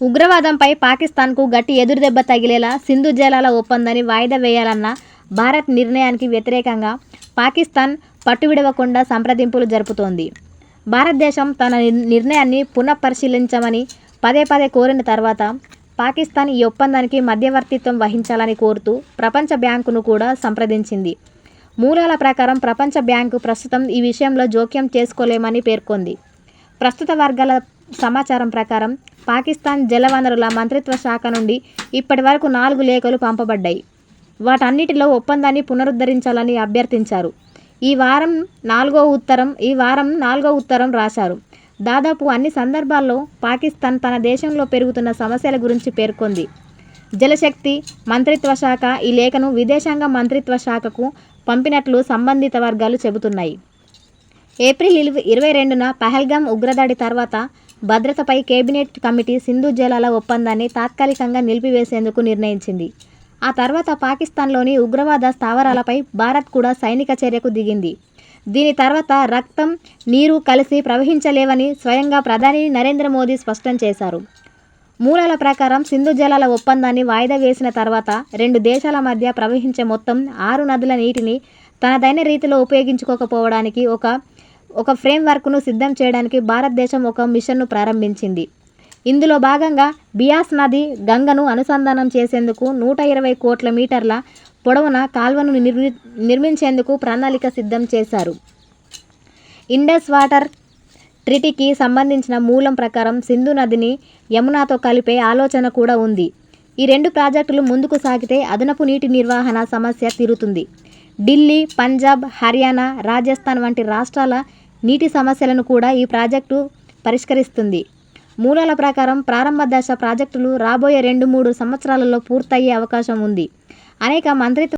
ఉగ్రవాదంపై పాకిస్తాన్కు గట్టి ఎదురుదెబ్బ తగిలేలా సింధు జలాల ఒప్పందాన్ని వాయిదా వేయాలన్న భారత్ నిర్ణయానికి వ్యతిరేకంగా పాకిస్తాన్ పట్టువిడవకుండా సంప్రదింపులు జరుపుతోంది. భారతదేశం తన నిర్ణయాన్ని పునఃపరిశీలించమని పదే పదే కోరిన తర్వాత పాకిస్తాన్ ఈ ఒప్పందానికి మధ్యవర్తిత్వం వహించాలని కోరుతూ ప్రపంచ బ్యాంకును కూడా సంప్రదించింది. మూలాల ప్రకారం ప్రపంచ బ్యాంకు ప్రస్తుతం ఈ విషయంలో జోక్యం చేసుకోలేమని పేర్కొంది. ప్రస్తుత వర్గాల సమాచారం ప్రకారం పాకిస్తాన్ జలవనరుల మంత్రిత్వ శాఖ నుండి ఇప్పటి వరకు నాలుగు లేఖలు పంపబడ్డాయి. వాటన్నిటిలో ఒప్పందాన్ని పునరుద్ధరించాలని అభ్యర్థించారు. ఈ వారం నాలుగో ఉత్తరం ఈ వారం నాలుగో ఉత్తరం రాశారు. దాదాపు అన్ని సందర్భాల్లో పాకిస్తాన్ తన దేశంలో పెరుగుతున్న సమస్యల గురించి పేర్కొంది. జలశక్తి మంత్రిత్వ శాఖ ఈ లేఖను విదేశాంగ మంత్రిత్వ శాఖకు పంపినట్లు సంబంధిత వర్గాలు చెబుతున్నాయి. ఏప్రిల్ ఇరవై రెండున పహల్గామ్ ఉగ్రదాడి తర్వాత భద్రతపై కేబినెట్ కమిటీ సింధు జలాల ఒప్పందాన్ని తాత్కాలికంగా నిలిపివేసేందుకు నిర్ణయించింది. ఆ తర్వాత పాకిస్తాన్లోని ఉగ్రవాద స్థావరాలపై భారత్ కూడా సైనిక చర్యకు దిగింది. దీని తర్వాత రక్తం, నీరు కలిసి ప్రవహించలేవని స్వయంగా ప్రధాని నరేంద్ర మోదీ స్పష్టం చేశారు. మూలాల ప్రకారం సింధు జలాల ఒప్పందాన్ని వాయిదా వేసిన తర్వాత రెండు దేశాల మధ్య ప్రవహించే మొత్తం ఆరు నదుల నీటిని తనదైన రీతిలో ఉపయోగించుకోకపోవడానికి ఒక ఒక ఫ్రేమ్వర్క్ను సిద్ధం చేయడానికి భారతదేశం ఒక మిషన్ను ప్రారంభించింది. ఇందులో భాగంగా బియాస్ నది, గంగను అనుసంధానం చేసేందుకు నూట ఇరవై కోట్ల మీటర్ల పొడవున కాల్వను నిర్మి నిర్మించేందుకు ప్రణాళిక సిద్ధం చేశారు. ఇండస్ వాటర్ ట్రిటీకి సంబంధించిన మూలం ప్రకారం సింధు నదిని యమునాతో కలిపే ఆలోచన కూడా ఉంది. ఈ రెండు ప్రాజెక్టులు ముందుకు సాగితే అదనపు నీటి నిర్వహణ సమస్య తీరుతుంది. ఢిల్లీ, పంజాబ్, హర్యానా, రాజస్థాన్ వంటి రాష్ట్రాల నీటి సమస్యలను కూడా ఈ ప్రాజెక్టు పరిష్కరిస్తుంది. మూలాల ప్రకారం ప్రారంభ దశ ప్రాజెక్టులు రాబోయే రెండు మూడు సంవత్సరాలలో పూర్తయ్యే అవకాశం ఉంది. అనేక మంత్రిత్వ